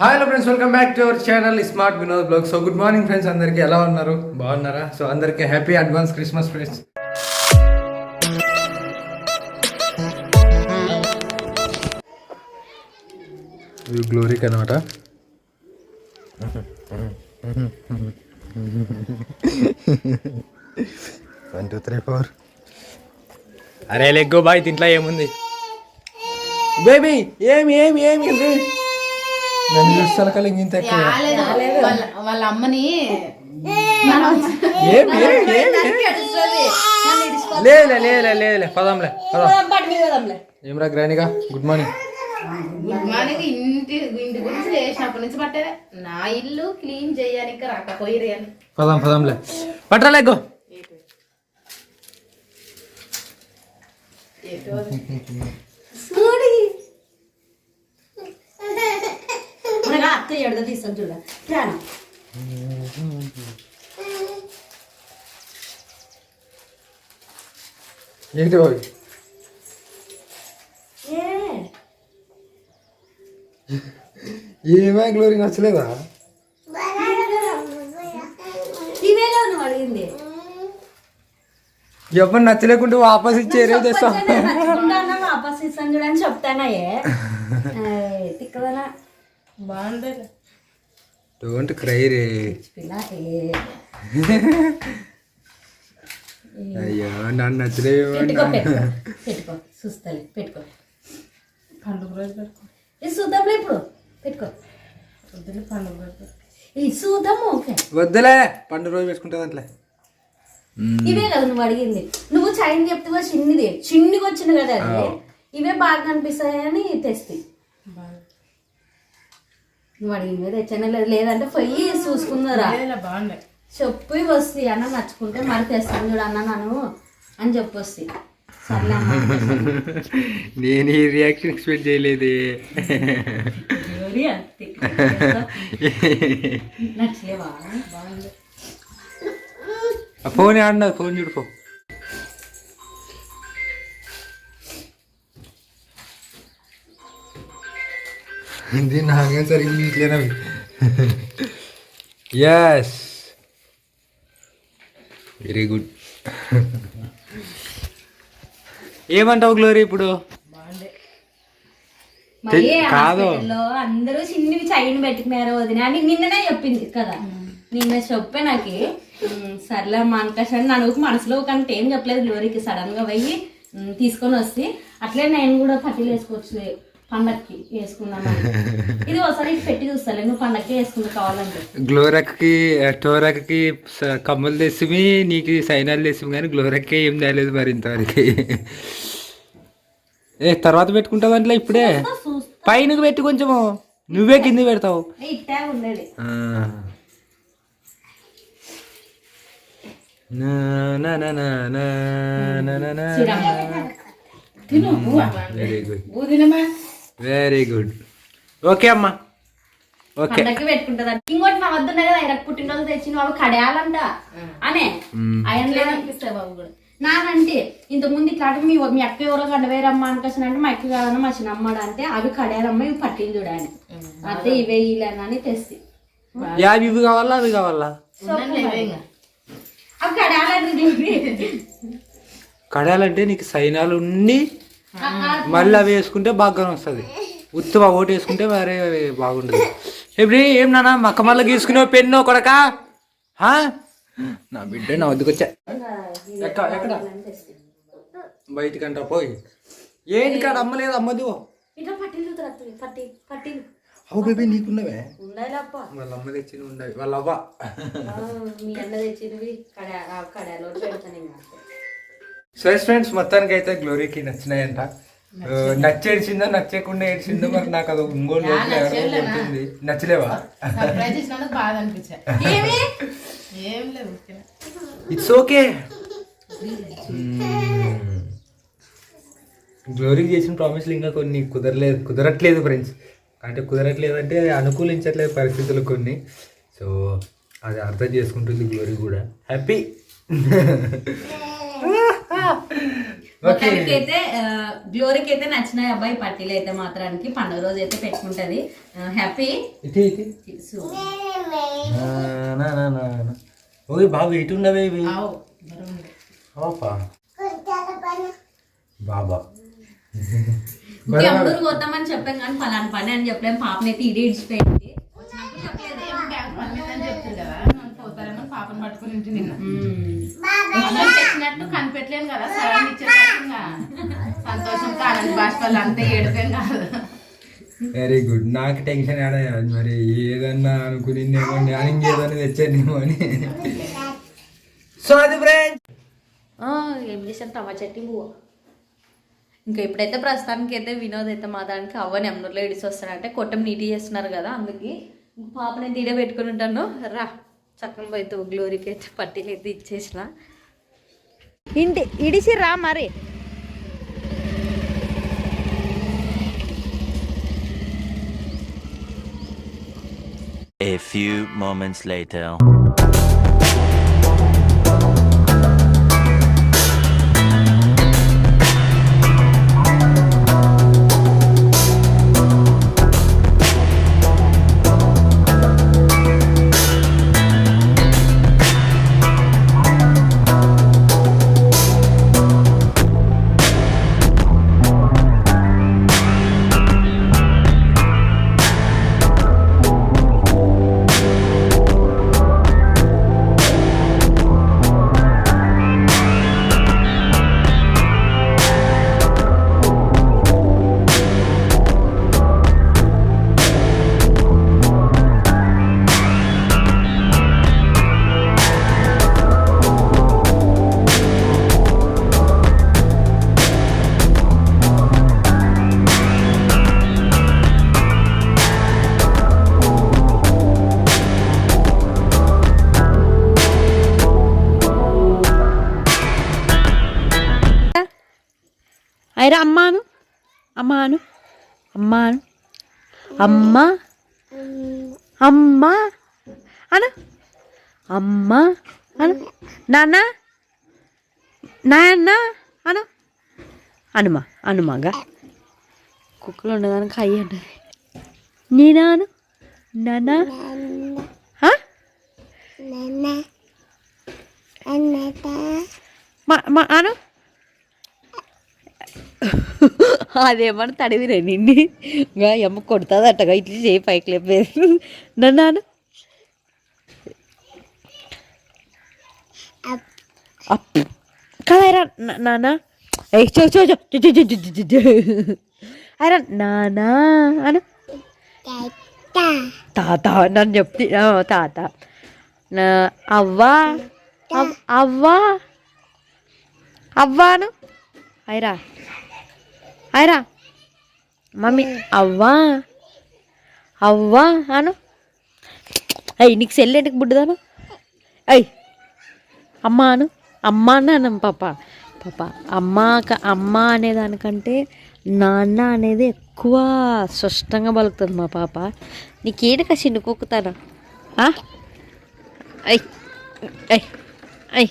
Hi hello friends welcome back to our channel smart Vinod blog so good morning friends అందరికీ ఎలా ఉన్నారు? బాగున్నారా? So అందరికీ happy advance Christmas friends ఇది గ్లోరీకి అనమాట వన్ టూ త్రీ ఫోర్ అరే లెగ్గో బాయ్ దీంట్లో ఏముంది? బేబీ ఏమి ఏమి ఏమి ఏమి? నన్ను చూస్తాను కలిగి ఇంత ఎక్కువ. రాలేదు. వాళ్ళ వాళ్ళ అమ్మని ఏమి ఏమి ఏమి లేదులే లేదులే లేదులే పదంలే పదం. ఏం రా గ్రానిగా? గుడ్ మార్నింగ్ మనకి ఇంటి ఇంటి గురించి లేచినప్పటి నుంచి పట్టేదే. నా ఇల్లు క్లీన్ చేయడానికి రాకపోయిరే అని. పదం పదంలే. పట్టరా లెగ్గో మనగా అక్క ఎడద తీస్తాను చూడ. ప్రాణం ఏంటి బాబు? ఏ? ఏమా గ్లోరీ నచ్చలేదా? ఎవరు నచ్చలేకుంటే వాపస్ ఇచ్చేరే అన్నా వాపస్ ఇస్తాను చూడని చెప్తానయ్యే. తిక్కదనా? డోంట్ క్రై రే. అయ్యో నన్ను నచ్చలేవు పెట్టుకో చూస్తాలే పెట్టుకో పండుగ రోజు పెట్టుకో. ఇది చూద్దాంలే ఇప్పుడు. పెట్టుకో. పొద్దున్న పండుగ రోజు. ఇది చూద్దాము ఓకే. వద్దులే పండుగ రోజు పెట్టుకుంటుంది అట్లే ఇవే కదా నువ్వు అడిగింది. నువ్వు చైన్ చెప్తే చిన్నది. చిన్నగా వచ్చింది కదా అది. ఇవే బాగా కనిపిస్తాయని తెస్తి. నువ్వు అడిగింది తెచ్చానే లేదు. లేదంటే పోయి చూసుకుందరా? ఏదైనా బాగుండే చెప్పి వస్తుంది అన్న నచ్చుకుంటే మరి తెస్తాను చూడు అన్న నన్ను అని చెప్పి వస్తుంది నేను ఈ రియాక్షన్ ఎక్స్పెక్ట్ చేయలేదే. నచ్చలేవా? ఫోన్ ఆడినది ఫోన్ చూడు ఇది నాకేం సరిగ్గా ఇంట్లోనవి ఎస్ వెరీ గుడ్ ఏమంటావు గ్లోరీ ఇప్పుడు? మరి కాదు. అందరూ చిన్నవి చైన్ పెట్టుకున్నారు వదిన. అని నిన్ననే చెప్పింది కదా. నిన్న చెప్పే నాకు. సర్లే మనకష్ అని నన్ను మనసులో కంటే ఏం చెప్పలేదు గ్లోరీకి సడన్గా పోయి తీసుకొని వస్తే అట్లే నేను కూడా పట్టీలు వేసుకోవచ్చు. పండక్కి వేసుకుందాం ఇది ఒకసారి పెట్టి చూస్తాను పండక్కి కావాలంటే. గ్లోరక్కి టోరక్కి కమ్మలు తెసిమి నీకు సైనాలు తెసిమి కానీ గ్లోరక్కి ఏం తేలేదు మరి ఇంతవరకు. ఏ తర్వాత పెట్టుకుంటావు దాంట్లో ఇప్పుడే? పైన పెట్టి కొంచెము. నువ్వే కింద పెడతావు. Very good very good okay అమ్మా. ఓకే పెట్టుకుంటది ఇంకోటి నా వద్ద ఉన్నది ఆయన పుట్టినరోజు తెచ్చిన వాళ్ళు కడయాలంట. అనే. ఆయన లేదు అనిపిస్తాయి బాబు కూడా. నానంటే ఇంత ముందు ఇట్లాంటి మీ మీ అక్క ఎవరో గడవేరమ్మ అనుకోసం అంటే మా అక్క కాదన్న మా చిన్నమ్మడ అంటే అవి కడయాలమ్మ ఇవి పట్టింది చూడాలి అయితే ఇవే ఇలానని తెస్తి. యావి ఇవి కావాలా అవి కావాలా. అవి కడయాలని కడాలంటే నీకు సైనాలు ఉండి మళ్ళీ అవి వేసుకుంటే బాగా వస్తుంది. ఉత్తమ ఓటు వేసుకుంటే వేరే బాగుండదు. ఇప్పుడు ఏం నాన్న మక్క మళ్ళీ గీసుకునే పెన్ను కొడక? హా? నా బిడ్డ నా వద్దకు వచ్చా. ఎక్క ఎక్కడ? బయటికంట పోయి. ఏంటి కాడ అమ్మలేదు అమ్మదు అవు బేబీ నీకున్నవే? వాళ్ళ అమ్మ తెచ్చిన ఉండవి వాళ్ళ అవ్వ. సరే ఫ్రెండ్స్ మొత్తానికి అయితే గ్లోరీకి నచ్చినాయంట. ఆ, నచ్చేడిచిందో నచ్చకుండా ఏడ్చిందో మరి నాకు అది ఇంకోటి ఎవరో కొట్టింది నచ్చలేవా. ఇట్స్ ఓకే గ్లోరీకి చేసిన ప్రామిస్లు ఇంకా కొన్ని కుదరలేదు కుదరట్లేదు ఫ్రెండ్స్ అంటే కుదరట్లేదు అంటే అనుకూలించట్లేదు పరిస్థితులు కొన్ని. సో అది అర్థం చేసుకుంటుంది గ్లోరీ కూడా. హ్యాపీ మొత్తానికి అయితే గ్లోరీకి అయితే నచ్చినాయి అబ్బాయి పట్టీలు అయితే మాత్రానికి. పండుగ రోజు అయితే పెట్టుకుంటది హ్యాపీ? ఇటు ఇటు. నా, నా, నా, నా. ఓయ్ బాబు ఇటు ఉండవే బాబా. ఎవరు పోతామని చెప్పాం కానీ పలానా పని అని చెప్పలేం. పాపని అయితే ఇడి ఇడిచిపోయింది వచ్చినప్పుడు చెప్పలేదు పాపను పట్టుకుని కనిపెట్టలేను కదా. సడన్ ఇచ్చేసరికి ఇంకా సంతోషం కానండి బాష్పాలు అంతే ఏడుపేం కాదు వెరీ గుడ్ నాకు టెన్షన్ ఆడ మరి ఏదన్నా అనుకునిన్నేమో నేను ఇంకేదన్నా తెచ్చానేమో అని. సో అది ఫ్రెండ్స్ ఏం చేశాను? టమా చట్నీ పువ్వు ఇంకా ఇప్పుడైతే ప్రస్తుతానికి అయితే వినోద్ అయితే మా దానికి అవ్వని ఎమ్మూరులో ఇడిసి వస్తాడంటే కొట్టం నీటి చేస్తున్నారు కదా అందుకే. ఇంక పాపని అయితే ఇడే పెట్టుకుని ఉంటాను. రా చక్కగా అయితే గ్లోరీకి అయితే పట్టీలు అయితే ఇచ్చేసిన. ఇంటి ఇడిసి రా మరి A few moments later. అయిరా అమ్మాను అమ్మాను అమ్మాను అమ్మ అమ్మ అను అమ్మ అను నాన్న నాయన్న అను అనుమా అనుమాగా కుక్కలు ఉండదానికి అయ్యి ఉంటుంది నేనాను మా అను అదేమన్నా తడివిరే నిండి ఇంకా ఎమ్మ కొడుతుంది అట్టగా ఇట్లా చేయి పైకి లేపేది. నన్ను అప్పు కదరా నానా ఏ చో చో అరే నానా అన తాత నన్ను చెప్తి తాత. అవ్వా? అవ్వా? అవ్వాను అయిరా ఆయరా. మమ్మీ అవ్వా. అవ్వా అను. అయ్యి నీకు సెల్లెంటికి బుడ్డదాను? అయ్యి అమ్మ అను. అమ్మ అన్నాను పాప. పాప అమ్మ అమ్మ అనేదానికంటే నాన్న అనేది ఎక్కువ స్పష్టంగా బలుకుతుంది మా పాప. నీకేడక చిన్నుకోకుతానా అయ్ అయ్ అయ్